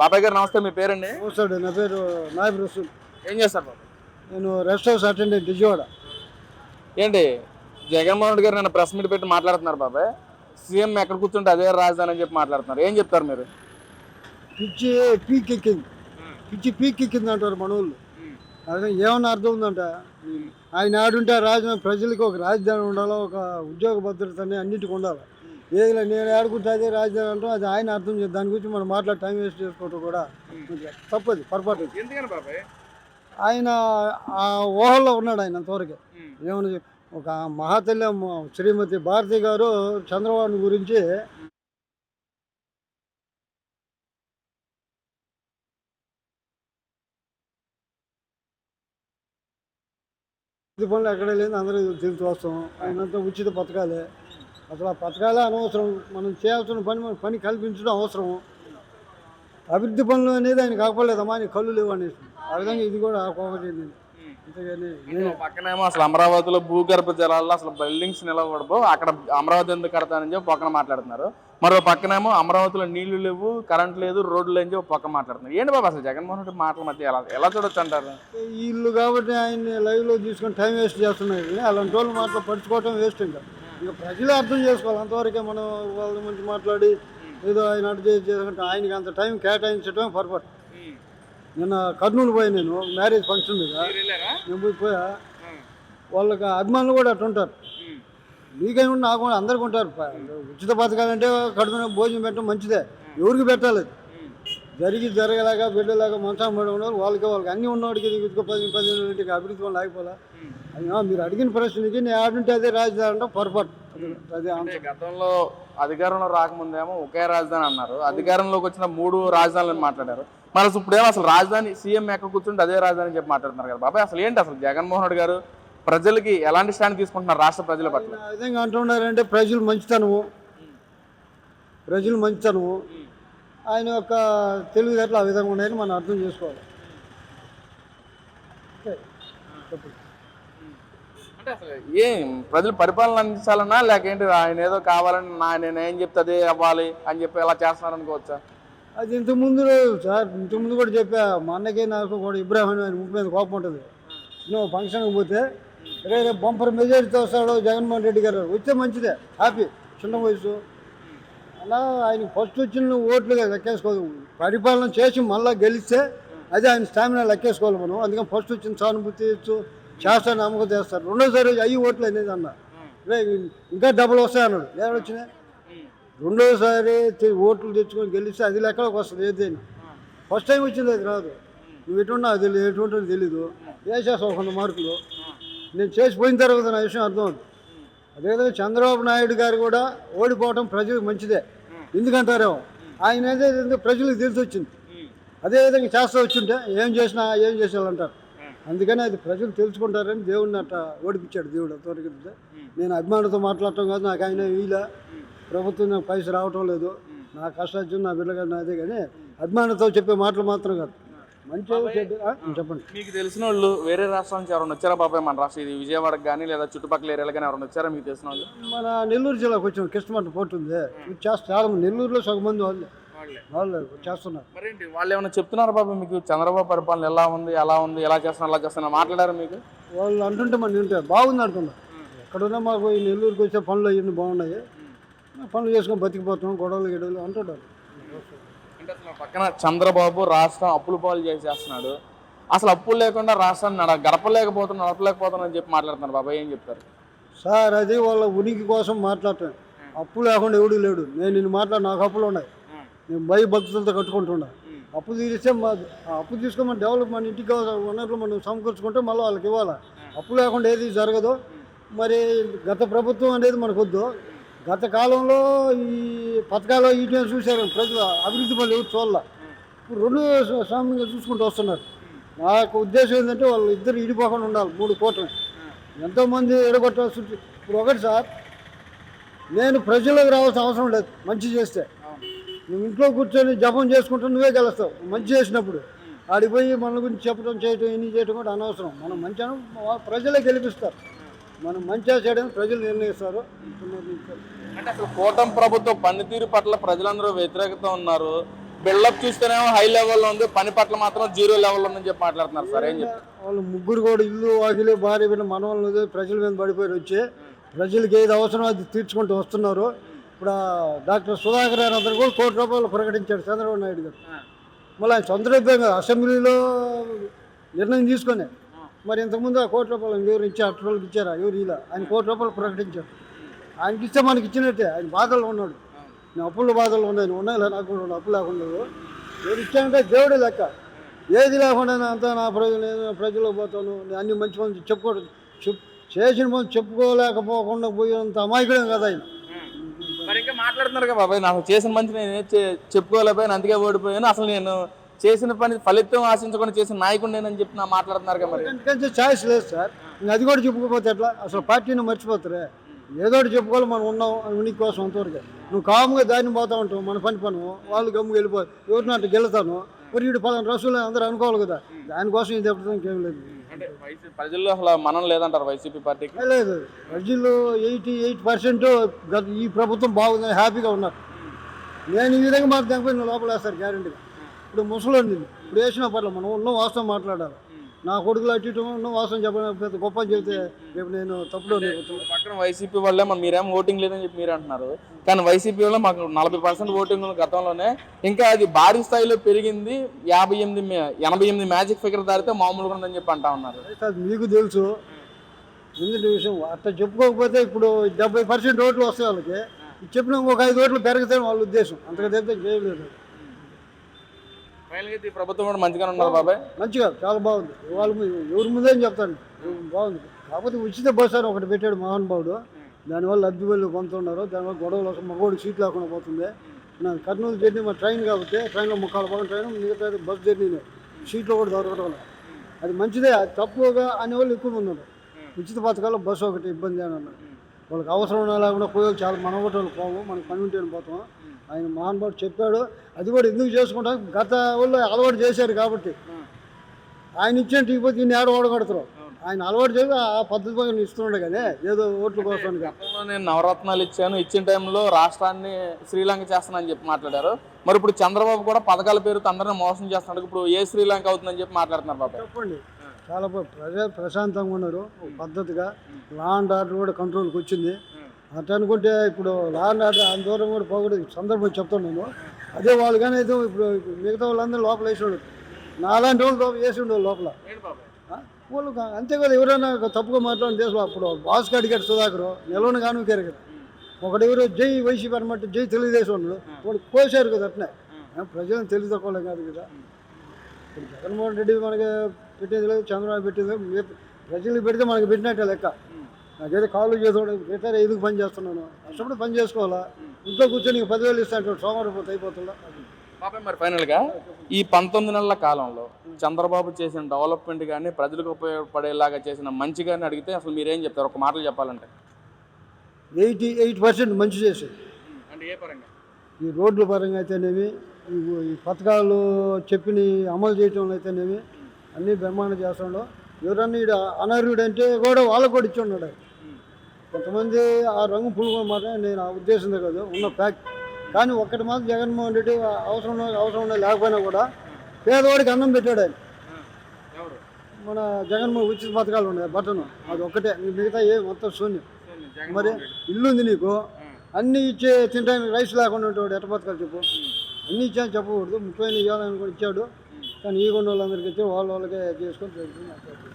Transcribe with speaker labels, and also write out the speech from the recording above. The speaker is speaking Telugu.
Speaker 1: బాబాయ్ గారు నమస్తే మీ పేరండి?
Speaker 2: వస్తాడు నా పేరు నాయబ్ రసూల్.
Speaker 1: ఏం చేస్తారు బాబాయ్?
Speaker 2: నేను రెస్ట్ హౌస్ అటెండెంట్ విజయవాడ.
Speaker 1: ఏంటి జగన్మోహన్ రెడ్డి గారు నిన్న ప్రెస్ మీట్ పెట్టి మాట్లాడుతున్నారు బాబాయ్. సీఎం ఎక్కడ కూర్చుంటే అదే రాజధాని అని చెప్పి మాట్లాడుతున్నారు. ఏం చెప్తారు మీరు?
Speaker 2: పిచ్చి పీక్ ఎక్కింది. పిచ్చి పీక్ ఎక్కింది అంటారు మన వాళ్ళు అదే ఏమన్నా అర్థం ఉందంట? ఆయన ఆడుంటే రాజధాని ప్రజలకు ఒక రాజధాని ఉండాలి? ఒక ఉద్యోగ భద్రత అని అన్నిటికీ ఉండాలి? ఏది నేను ఆడుకుంటే అదే రాజధాని అంటాం అది ఆయన అర్థం చేయాలి దాని గురించి మనం మాట్లాడి టైం వేస్ట్ చేసుకోవటం కూడా తప్పది పొరపాటు అది.
Speaker 1: ఎందుకని బాబాయ్?
Speaker 2: ఆయన ఆ ఊహల్లో ఉన్నాడు ఆయన అంతవరకే. ఏమని ఒక మహాతల్లి శ్రీమతి భారతి గారు చంద్రబాబు గురించి ఇది పనులు ఎక్కడ లేదు అందరూ తెలుసు వస్తాం ఆయనంతా ఉచిత పథకాలే అసలు ఆ పథకాలే అనవసరం. మనం చేయాల్సిన పని మన పని కల్పించడం అవసరం అభివృద్ధి పనులు అనేది ఆయన కాకపోలేదమ్మా ఆయన కళ్ళు లేవు అనేసి. ఆ విధంగా ఇది కూడా ఒకటి అంతేగాని నేను
Speaker 1: పక్కనేమో అసలు అమరావతిలో భూగర్భ జలాల్లో అసలు బిల్డింగ్స్ నిలబడబో అక్కడ అమరావతి ఎందుకు కడతానని చెప్పి పక్కన మాట్లాడుతున్నారు. మరో పక్కనేమో అమరావతిలో నీళ్ళు లేవు కరెంట్ లేదు రోడ్లు లేని చెప్పి పక్కన మాట్లాడుతున్నారు. ఏంటి బాబా అసలు జగన్మోహన్ రెడ్డి మాటల మధ్య ఎలా ఎలా చూడొచ్చు అంటారు?
Speaker 2: వీళ్ళు కాబట్టి ఆయన్ని లైవ్లో తీసుకొని టైం వేస్ట్ చేస్తున్నారు. కానీ అలాంటి వాళ్ళు మాటలు పడుచుకోవటం వేస్ట్ ఇంకా. ఇక ప్రజలే అర్థం చేసుకోవాలి. అంతవరకే మనం వాళ్ళ మంచి మాట్లాడి ఏదో ఆయన అటు చేసి చేసుకుంటే ఆయనకి అంత టైం కేటాయించడం పొరపాటు. నిన్న కర్నూలు పోయి నేను మ్యారేజ్ ఫంక్షన్ మీద నేను పోయి పోయా. వాళ్ళకి అభిమానులు కూడా మీకైనా ఉండి నాకు అందరికి ఉంటారు. ఉచిత పథకాలంటే కడుపున భోజనం పెట్టడం మంచిదే. ఎవరికి పెట్టాలి. జరిగి జరగలేక బిడ్డలాగా మంచం పడి ఉన్నారు వాళ్ళకి వాళ్ళకి. అన్ని ఉన్నవాడికి పది పదిహేను ఇంటికి అభివృద్ధి వాళ్ళు ఆగిపోలే. మీరు అడిగిన ప్రశ్నకి నేను ఆడుంటే అదే రాజధాని అంటే పొరపాటు. అది-
Speaker 1: అంటే గతంలో అధికారంలో రాకముందేమో ఒకే రాజధాని అన్నారు. అధికారంలోకి వచ్చిన మూడు రాజధానులను మాట్లాడారు. మరి అసలు ఇప్పుడేమో అసలు రాజధాని సీఎం ఎక్కడ కూర్చుంటే అదే రాజధాని చెప్పి మాట్లాడుతున్నారు కదా బాబాయ్. అసలు ఏంటి అసలు జగన్మోహన్ రెడ్డి గారు ప్రజలకి ఎలాంటి స్టాండ్ తీసుకుంటున్నారు రాష్ట్ర ప్రజల పట్ల?
Speaker 2: విధంగా అంటున్నారంటే ప్రజలు మంచితనము. ప్రజలు మంచితనము. ఆయన యొక్క తెలివితేటలు ఆ విధంగా ఉన్నాయని మనం అర్థం చేసుకోవాలి.
Speaker 1: అంటే అసలు ఏం ప్రజలు పరిపాలన అందించాలన్నా లేకేంటి ఆయన ఏదో కావాలని నా నేను ఏం చెప్తే అదే అవ్వాలి అని చెప్పి ఎలా చేస్తున్నారు అనుకోవచ్చా?
Speaker 2: అది ఇంతకుముందు లేదు సార్ ఇంతకుముందు కూడా చెప్పా మా అన్నకి నాకు కూడా ఇబ్రాహిం ఆయన ముప్పై మీద కోపం ఉంటుంది. నువ్వు ఫంక్షన్కి పోతే రేపు బంపర్ మెజారిటీతో వస్తాడు జగన్మోహన్ రెడ్డి గారు వస్తే మంచిదే హ్యాపీ చిన్న వయసు. అలా ఆయన ఫస్ట్ వచ్చిన ఓట్లుగా లెక్కేసుకోదు పరిపాలన చేసి మళ్ళీ గెలిస్తే అదే ఆయన స్టామినా లెక్కేసుకోవాలి మనం. అందుకని ఫస్ట్ వచ్చిన సానుభూతి చేస్తాను నమ్మకం చేస్తారు రెండోసారి అయ్యి ఓట్లు అనేది అన్న. రే ఇంకా డబ్బులు వస్తాయి అన్నాడు. ఏడు వచ్చినాయి? రెండోసారి ఓట్లు తెచ్చుకొని గెలిస్తే అది లెక్కలోకి వస్తుంది ఏదైనా ఫస్ట్ టైం వచ్చింది అది రాదు. నువ్వు ఎటున్నా అది తెలియదు ఎటువంటి తెలీదు. వేసేస్తావు కొంత మార్కులు? నేను చేసిపోయిన తర్వాత నా విషయం అర్థం అవుతుంది. అదేవిధంగా చంద్రబాబు నాయుడు గారు కూడా ఓడిపోవడం ప్రజలకు మంచిదే. ఎందుకంటారేమో? ఆయన ఏదైతే ప్రజలకు తెలిసి వచ్చింది అదేవిధంగా చేస్తూ వచ్చింటే ఏం చేసినా ఏం చేసేవాళ్ళంటారు అందుకని అది ప్రజలు తెలుసుకుంటారని దేవుడిని అట్ట ఓడిపించాడు దేవుడు అంతవరకు. నేను అభిమానులతో మాట్లాడటం కాదు నాకు ఆయన వీల ప్రభుత్వం నాకు పైసలు రావటం లేదు. నా కష్టార్జున నా బిడ్డగా అదే కానీ అభిమానులతో చెప్పే మాటలు మాత్రం కాదు. మంచి చెప్పండి.
Speaker 1: మీకు తెలిసిన వాళ్ళు వేరే రాష్ట్రం నుంచి ఎవరైనా వచ్చారా బాబాయ్ మన రాష్ట్రం ఇది విజయవాడకి కానీ లేదా చుట్టుపక్కల ఏరియాలకు కానీ ఎవరైనా వచ్చారా మీకు తెలిసిన వాళ్ళు
Speaker 2: మన నెల్లూరు జిల్లాకు వచ్చాం కృష్ణమట్ట పోర్టు ఉంది. చాలా నెల్లూరులో సగం మంది వాళ్ళే. వాళ్ళు. చేస్తున్నారు.
Speaker 1: మరేంటి? వాళ్ళు ఏమైనా చెప్తున్నారా బాబు మీకు చంద్రబాబు పరిపాలన ఎలా ఉంది ఎలా ఉంది ఎలా చేస్తున్నారు ఎలా చేస్తున్నారు మాట్లాడారా మీకు?
Speaker 2: వాళ్ళు అంటుంటే మనం వింటారు. బాగుంది అంటున్నారు. ఎక్కడున్నా మాకు ఈ నెల్లూరుకి వచ్చే పనులు అవన్నీ బాగున్నాయి. పనులు చేసుకొని బతికిపోతాం గొడవలు గిడవలు అంటుంటారు.
Speaker 1: అంటే అసలు పక్కన చంద్రబాబు రాష్ట్రం అప్పులు పాలు చేసేస్తున్నాడు. అసలు అప్పులు లేకుండా రాష్ట్రాన్ని నడ గడపలేకపోతున్నా నడపలేకపోతున్నా అని చెప్పి మాట్లాడుతున్నారు బాబాయ్ ఏం చెప్తారు?
Speaker 2: సార్ అది వాళ్ళ ఉనికి కోసం మాట్లాడటం అప్పు లేకుండా ఎవడు లేడు. నేను నిన్ను మాట్లాడి నాకు అప్పులు ఉన్నాయి. మేము భయ భక్తులతో కట్టుకుంటున్నా అప్పు తీరిస్తే మా అప్పు తీసుకొని మనం డెవలప్ మన ఇంటికి వనరులు మనం సమకూర్చుకుంటే మళ్ళీ వాళ్ళకి ఇవ్వాలి. అప్పు లేకుండా ఏది జరగదు. మరి గత ప్రభుత్వం అనేది మనకు వద్దు గత కాలంలో ఈ పథకాలు వీటిని చూశారు. ప్రజలు అభివృద్ధి పనులు ఎవరు చూడాల. ఇప్పుడు రెండు సామ్యంగా చూసుకుంటూ వస్తున్నారు. నాకు ఉద్దేశం ఏంటంటే వాళ్ళు ఇద్దరు ఇడిపోకుండా ఉండాలి. మూడు కోట్లని ఎంతోమంది ఎడగొట్టాల్సి ఇప్పుడు ఒకటి సార్ నేను ప్రజలకు రావాల్సిన అవసరం లేదు. మంచి చేస్తే. నువ్వు ఇంట్లో కూర్చొని జపం చేసుకుంటూ నువ్వే గెలుస్తావు. మంచి చేసినప్పుడు. ఆడికి పోయి మన గురించి చెప్పడం చేయటం ఇన్ని చేయటం కూడా అనవసరం. మనం మంచి ప్రజలే గెలిపిస్తారు. మనం మంచిగా చేయడం ప్రజలు నిర్ణయిస్తారు.
Speaker 1: అంటే అసలు కూటమి ప్రభుత్వ పనితీరు పట్ల ప్రజలందరూ వ్యతిరేకత ఉన్నారు. బిల్డప్ చూస్తేనేమో హై లెవెల్లో ఉంది. పని పట్ల మాత్రం జీరో లెవెల్ ఉందని చెప్పి మాట్లాడుతున్నారు సార్. ఏం చెప్తారు?
Speaker 2: వాళ్ళు ముగ్గురు కూడా ఇల్లు వాకిలి భార్య బిడ్డ మనవాళ్ళు ప్రజల మీద పడిపోయి వచ్చి ప్రజలకు ఏది అవసరం అది తీర్చుకుంటూ వస్తున్నారు. ఇప్పుడు డాక్టర్ సుధాకర్ గారు అందరు కూడా కోటి రూపాయలు ప్రకటించాడు చంద్రబాబు నాయుడు గారు. మళ్ళీ ఆయన సొంత రూపాయి కాదు అసెంబ్లీలో నిర్ణయం తీసుకొని. మరి ఇంతకుముందు ఆ కోటి రూపాయలు ఎవరు ఇచ్చారు అట్రోళ్ళకి ఇచ్చారా? ఎవరు ఇలా ఆయన కోటి రూపాయలు ప్రకటించారు. ఆయనకి ఇస్తే మనకి ఇచ్చినట్టే. ఆయన బాధల్లో ఉన్నాడు. నేను అప్పుల బాధల్లో ఉన్నాయి ఉన్నాయి నాకు కూడా అప్పు లేకుండా ఎవరు ఇచ్చానంటే దేవుడే లెక్క. ఏది లేకుండా అంతా నా ప్రజలు నేను ప్రజలకు పోతాను. నేను అన్ని మంచి మంది చెప్పుకోవడం చెప్ చేసిన పని చెప్పుకోలేకపోకుండా పోయేంత అమాయకుడే కదా ఆయన.
Speaker 1: మరి ఇంకా మాట్లాడుతున్నారు కదా బాబాయ్ నాకు చేసిన మంచి నేను చెప్పుకోలేకపోయాను అందుకే ఓడిపోయాను. అసలు నేను చేసిన పని ఫలితం ఆశించకుండా చేసిన నాయకుడు నేనని చెప్పి నా మాట్లాడుతున్నారు కదా మరి.
Speaker 2: ఎందుకంటే ఛాయిస్ లేదు సార్. అది కూడా చెప్పుకోకపోతే ఎట్లా? అసలు పార్టీని మర్చిపోతారే? ఏదో ఒకటి చెప్పుకోవాలి మనం ఉన్నాం అని ఉనికి కోసం అంతవరకు. నువ్వు కాముగా దాన్ని పోతా ఉంటావు మన పని పను. వాళ్ళు గమ్ము వెళ్ళిపోతారు ఎవరిని గెలుతాను మరి వీడు పలానా రసూలు అందరూ అనుకోవాలి కదా. దానికోసం ఇది చెప్పడం ఇంకేం లేదు.
Speaker 1: అంటే వైసీపీ ప్రజల్లో అసలు మనం లేదంటారు వైసీపీ పార్టీకి?
Speaker 2: లేదు. ప్రజలు ఎయిటీ ఎయిట్ పర్సెంట్ గత ఈ ప్రభుత్వం బాగుందని హ్యాపీగా ఉన్నారు. నేను ఈ విధంగా మాట దానిపై లోపల వేస్తారు గ్యారంటీగా ఇప్పుడు ముసలోండి ఇప్పుడు వేసిన పర్లేదు మనం ఉన్న వాస్తవం మాట్లాడాలి. నా కొడుకులు అటు ఇటు వాస్తవం చెప్పడం గొప్ప చెబితే రేపు నేను తప్పులో
Speaker 1: పక్కన వైసీపీ వాళ్ళే మన మీరేమో ఓటింగ్ లేదని చెప్పి మీరు అంటున్నారు. కానీ వైసీపీ వల్ల మాకు నలభై పర్సెంట్ ఓటింగ్ ఉంది గతంలోనే. ఇంకా అది భారీ స్థాయిలో పెరిగింది. యాభై ఎనిమిది ఎనభై ఎనిమిది మ్యాజిక్ ఫిగర్ దాటితే మామూలుగా ఉందని చెప్పి అంటా ఉన్నారు.
Speaker 2: అది మీకు తెలుసు. ఎందుకంటే విషయం అట్లా చెప్పుకోకపోతే ఇప్పుడు డెబ్బై పర్సెంట్ ఓట్లు వస్తాయి వాళ్ళకి. చెప్పిన ఒక ఐదు ఓట్లు పెరుగుతాయి వాళ్ళ ఉద్దేశం. అంతగా చెప్తే చేయలేదు
Speaker 1: ఈ ప్రభుత్వం కూడా మంచిగానే ఉన్నారు బాబాయ్.
Speaker 2: మంచిగా చాలా బాగుంది. వాళ్ళ ఎవరి ముందే చెప్తాను? బాగుంది. కాకపోతే ఉచిత బస్సు అని ఒకటి పెట్టాడు మహానుభావుడు దానివల్ల లబ్ధి వాళ్ళు పొందుతున్నారు దానివల్ల గొడవలు వస్తాయి మగవాడికి సీట్ లేకుండా పోతుంది. నా కర్నూలు జర్నీ మా ట్రైన్ కాబట్టి ట్రైన్లో ముక్కాల భాగం ట్రైన్ మిగతా బస్ జర్నీనే. సీట్లో కూడా దొరకడం. అది మంచిదే. తప్పుగా అనేవాళ్ళు ఎక్కువ మంది ఉన్నారు. ఉచిత పథకాల్లో బస్సు ఒకటి ఇబ్బంది అని అన్నారు. వాళ్ళకి అవసరం ఉన్నా లేకుండా పోయే చాలా మన వాళ్ళు పోము మనకి పని ఉంటేనే పోతాం. ఆయన మహానుభావుడు చెప్పాడు అది కూడా ఎందుకు చేసుకుంటాం? గత వాళ్ళు అలవాటు చేశారు కాబట్టి. ఆయన ఇచ్చిన టీపోతే ఇన్ని ఏడు ఓడగొడతారు ఆయన అలవాటు చేసి ఆ పద్ధతి ప్రకారం ఇస్తున్నాడు కానీ ఏదో ఓట్ల కోసం
Speaker 1: నేను నవరత్నాలు ఇచ్చాను ఇచ్చిన టైంలో రాష్ట్రాన్ని శ్రీలంక చేస్తానని చెప్పి మాట్లాడారు. మరి ఇప్పుడు చంద్రబాబు కూడా పథకాల పేరుతో అందరిని మోసం చేస్తున్నాడు. ఇప్పుడు ఏ శ్రీలంక అవుతుందని చెప్పి మాట్లాడుతున్నారు బాబాయ్?
Speaker 2: చెప్పండి. చాలా ప్రజా ప్రశాంతంగా ఉన్నారు పద్ధతిగా. లా అండ్ ఆర్డర్ కూడా కంట్రోల్కి వచ్చింది. అట్లా అనుకుంటే ఇప్పుడు లా అండ్ ఆర్డర్ దూరం కూడా పోకూడదు. సందర్భం చెప్తున్నాను అదే వాళ్ళు కానీ అయితే ఇప్పుడు మిగతా వాళ్ళందరూ లోపల వేసి ఉండదు నాలాంటి వాళ్ళు లోపల వేసి ఉండవు లోపల? వాళ్ళు అంతే కదా ఎవరైనా తప్పుగా మాట్లాడిన దేశంలో అప్పుడు బాస్కి అడిగాడు సుధాకర్ నిలవని కాను కదా. ఒకడు ఎవరు జై వైసీపీ అనమాట జై తెలుగుదేశం ఉన్నాడు వాడు కోసారు కదా అట్నే. ప్రజలను తెలివి తక్కువలే కాదు కదా. ఇప్పుడు జగన్మోహన్ రెడ్డి మనకి పెట్టేది లేదు చంద్రబాబు పెట్టేది ప్రజలకు పెడితే మనకి పెట్టినట్టే లెక్క. నాకైతే కాళ్ళు చేసాడు రిటైర్ ఎందుకు పని చేస్తున్నాను? కష్టపడి పని చేసుకోవాలా? ఇంట్లో కూర్చొని నీకు పదివేలు ఇస్తాను సోమవారం పోతే అయిపోతుందా?
Speaker 1: బాబాయ్ మరి ఫైనల్గా ఈ పంతొమ్మిది నెలల కాలంలో చంద్రబాబు చేసిన డెవలప్మెంట్ కానీ ప్రజలకు ఉపయోగపడేలాగా చేసిన మంచి కానీ అడిగితే అసలు మీరేం చెప్తారు? ఒక మాటలు చెప్పాలంటే.
Speaker 2: ఎయిటీ ఎయిట్ పర్సెంట్ మంచి చేశాడు
Speaker 1: అంటే ఏ పరంగా?
Speaker 2: ఈ రోడ్ల పరంగా అయితేనేమి ఈ పథకాలు చెప్పిన అమలు చేయటంలో అయితేనేమి అన్నీ బ్రహ్మాండం చేస్తున్నాడు ఎవరన్నా అనర్హుడు అంటే కూడా వాళ్ళకు కూడా ఇచ్చి ఉన్నాడు. కొంతమంది ఆ రంగు పులుగు మాట నేను ఆ ఉద్దేశంతో కాదు ఉన్న ఫ్యాక్ట్ కానీ ఒక్కటి మాత్రం జగన్మోహన్ రెడ్డి అవసరం అవసరం ఉన్న లేకపోయినా కూడా పేదవాడికి అన్నం పెట్టాడు ఆయన. మన జగన్మోహన్ ఉచిత పథకాలు ఉన్నాయి బటన్. అది ఒక్కటే. మిగతా ఏ మొత్తం శూన్యం. మరి ఇల్లు ఉంది నీకు. అన్ని ఇచ్చే తినడానికి రైస్ లేకుండా ఉంటాడు ఎట్ట బతకాలి చెప్పు. అన్ని ఇచ్చాను చెప్పకూడదు. ముప్పై ఇవ్వాలని కూడా ఇచ్చాడు. కానీ ఈ కొండ వాళ్ళందరికీ ఇచ్చి వాళ్ళ వాళ్ళకే చేసుకొని.